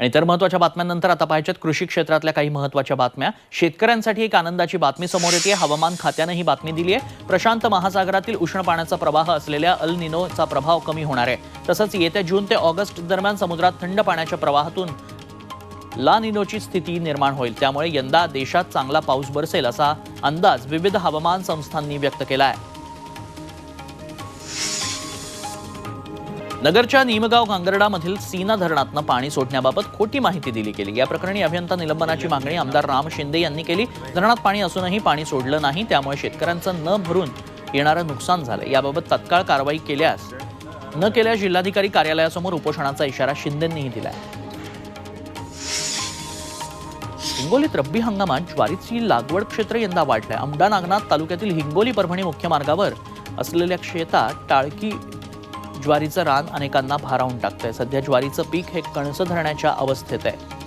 आणि तर महत्त्वाच्या बातम्यांनंतर आता पाहायच्यात कृषी क्षेत्रातल्या काही महत्त्वाच्या बातम्या. शेतकऱ्यांसाठी एक आनंदाची बातमी समोर येते. हवामान खात्यानं ही बातमी दिली आहे प्रशांत महासागरातील उष्ण पाण्याचा प्रवाह असलेल्या अल निनोचा प्रभाव कमी होणार आहे. तसंच येत्या जून ते ऑगस्ट दरम्यान समुद्रात थंड पाण्याच्या प्रवाहातून ला निनोची स्थिती निर्माण होईल. त्यामुळे यंदा देशात चांगला पाऊस बरसेल असा अंदाज विविध हवामान संस्थांनी व्यक्त केला आहे नगरच्या निमगाव गांगर्डामधील सीना धरणातनं पाणी सोडण्याबाबत खोटी माहिती दिली गेली. या प्रकरणी अभियंता निलंबनाची मागणी आमदार राम शिंदे यांनी केली. धरणात पाणी असूनही पाणी सोडलं नाही त्यामुळे शेतकऱ्यांचं न भरून येणारं नुकसान झालं. याबाबत तत्काळ कारवाई केल्यास न केल्यास जिल्हाधिकारी कार्यालयासमोर उपोषणाचा इशारा शिंदेंनीही दिलाय. हिंगोलीत रब्बी हंगामात ज्वारीची लागवड क्षेत्र यंदा वाढलंय. औंढा नागनाथ तालुक्यातील हिंगोली परभणी मुख्य मार्गावर असलेल्या शेतात टाळकी ज्वारीचं रान अनेकांना भारावून टाकतंय. सध्या ज्वारीचं पीक हे कणसं धरण्याच्या अवस्थेत आहे.